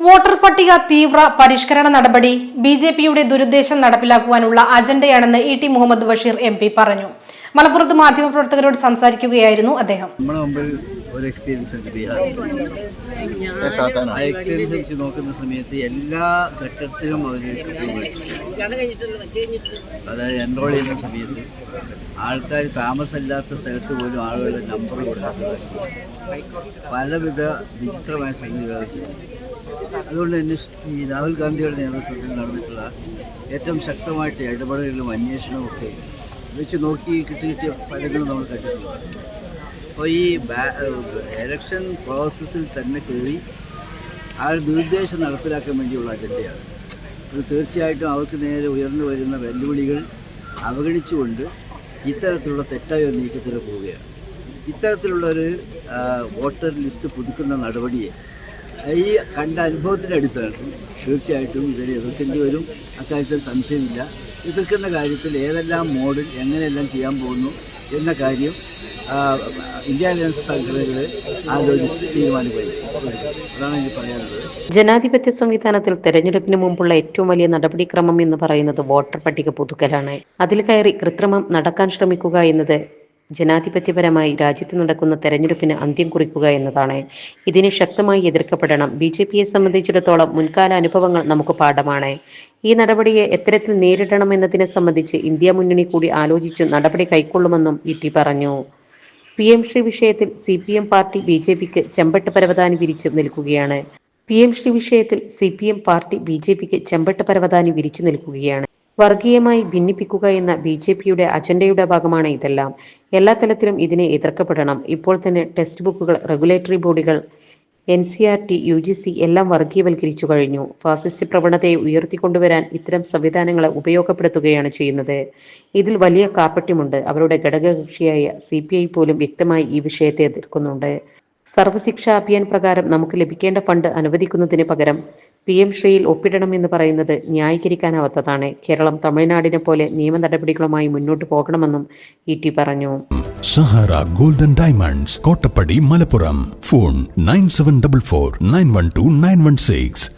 Voter പട്ടിക തീവ്ര പരിഷ്കരണ നടപടി. ബി ജെ പിയുടെ ദുരുദ്ദേശം നടപ്പിലാക്കുവാനുള്ള അജണ്ടയാണെന്ന് E T Muhammad Basheer M P പറഞ്ഞു. മലപ്പുറത്ത് മാധ്യമപ്രവർത്തകരോട് സംസാരിക്കുകയായിരുന്നു അദ്ദേഹം. നമ്മുടെ മുമ്പിൽ ഒരു എക്സ്പീരിയൻസ് ആ എക്സ്പീരിയൻസ് വെച്ച് നോക്കുന്ന സമയത്ത് എല്ലാ ഘട്ടത്തിലും അവർ അതായത് എൻറോൾ ചെയ്യുന്ന സമയത്ത് ആൾക്കാർ താമസമില്ലാത്ത സ്ഥലത്ത് പോലും ആളുകളുടെ നമ്പർ കൊടുക്കുന്നത് പലവിധ വിചിത്രമായ സംഗതികൾ അതുകൊണ്ട് തന്നെ ഈ രാഹുൽ ഗാന്ധിയുടെ നേതൃത്വത്തിൽ നടന്നിട്ടുള്ള ഏറ്റവും ശക്തമായിട്ട് ഇടപെടലുകളും അന്വേഷണവും ഒക്കെ വെച്ച് നോക്കി കിട്ടി കിട്ടിയ ഫലങ്ങളും നമ്മൾ കണ്ടിട്ടുണ്ട്. അപ്പോൾ ഈ എലക്ഷൻ പ്രോസസ്സിൽ തന്നെ കയറി ആ ദുരുദ്ദേശം നടപ്പിലാക്കാൻ വേണ്ടിയുള്ള അജണ്ടയാണ്. ഇത് തീർച്ചയായിട്ടും അവർക്ക് നേരെ ഉയർന്നു വരുന്ന വെല്ലുവിളികൾ അവഗണിച്ചുകൊണ്ട് ഇത്തരത്തിലുള്ള തെറ്റായ ഒരു നീക്കത്തിന് പോവുകയാണ്. ഇത്തരത്തിലുള്ളൊരു വോട്ടർ ലിസ്റ്റ് പുതുക്കുന്ന നടപടിയെ ഈ കണ്ട അനുഭവത്തിന്റെ അടിസ്ഥാനത്തിൽ തീർച്ചയായിട്ടും ഇതിനെ എതിർക്കേണ്ടി വരും? അക്കാര്യത്തിൽ സംശയമില്ല. എതിർക്കുന്ന കാര്യത്തിൽ ഏതെല്ലാം മോഡിൽ എങ്ങനെയെല്ലാം ചെയ്യാൻ പോകുന്നു എന്ന കാര്യം ഇന്ത്യ അലയൻസ് ജനാധിപത്യ സംവിധാനത്തിൽ തെരഞ്ഞെടുപ്പിന് മുമ്പുള്ള ഏറ്റവും വലിയ നടപടിക്രമം എന്ന് പറയുന്നത് വോട്ടർ പട്ടിക പുതുക്കലാണ്. അതിൽ കയറി കൃത്രിമം നടക്കാൻ ശ്രമിക്കുക എന്നത് ജനാധിപത്യപരമായി രാജ്യത്ത് നടക്കുന്ന തെരഞ്ഞെടുപ്പിന് അന്ത്യം കുറിക്കുക എന്നതാണ്. ഇതിനെ ശക്തമായി എതിർക്കപ്പെടണം. ബി ജെ പിയെ സംബന്ധിച്ചിടത്തോളം മുൻകാല അനുഭവങ്ങൾ നമുക്ക് പാഠമാണ്. ഈ നടപടിയെ എത്തരത്തിൽ നേരിടണമെന്നതിനെ സംബന്ധിച്ച് ഇന്ത്യ മുന്നണി കൂടി ആലോചിച്ചു നടപടി കൈക്കൊള്ളുമെന്നും ഇ ടി പറഞ്ഞു. പി എം ശ്രീ വിഷയത്തിൽ C P M party B J പിക്ക് ചെമ്പട്ട് പരവതാനി വിരിച്ചു നിൽക്കുകയാണ്. പി എം ശ്രീ വിഷയത്തിൽ C P M party B J പിക്ക് ചെമ്പട്ട് പരവതാനി വിരിച്ചു നിൽക്കുകയാണ്. വർഗീയമായി ഭിന്നിപ്പിക്കുക എന്ന ബി ജെ പിയുടെ അജണ്ടയുടെ ഭാഗമാണ് ഇതെല്ലാം. എല്ലാ തലത്തിലും ഇതിനെ എതിർക്കപ്പെടണം. ഇപ്പോൾ തന്നെ ടെക്സ്റ്റ് ബുക്കുകൾ regulatory ബോഡികൾ N C R T U G C എല്ലാം വർഗീയവൽക്കരിച്ചു കഴിഞ്ഞു. ഫാസിസ്റ്റ് പ്രവണതയെ ഉയർത്തിക്കൊണ്ടുവരാൻ ഇത്തരം സംവിധാനങ്ങളെ ഉപയോഗപ്പെടുത്തുകയാണ് ചെയ്യുന്നത്. ഇതിൽ വലിയ കാപ്പട്യമുണ്ട് അവരുടെ ഘടകകക്ഷിയായ സി പോലും വ്യക്തമായി ഈ വിഷയത്തെ എതിർക്കുന്നുണ്ട്. സർവശിക്ഷാ അഭിയാൻ പ്രകാരം നമുക്ക് ലഭിക്കേണ്ട ഫണ്ട് അനുവദിക്കുന്നതിന് പകരം പി എം ശ്രീയിൽ ഒപ്പിടണമെന്ന് പറയുന്നത് ന്യായീകരിക്കാനാവാത്തതാണ്. കേരളം തമിഴ്നാടിനെ പോലെ നിയമ നടപടികളുമായി മുന്നോട്ട് പോകണമെന്നും ഇ ടി പറഞ്ഞു. Sahara golden diamonds Kottappadi Malappuram. Phone nine seven double four nine one two nine one six.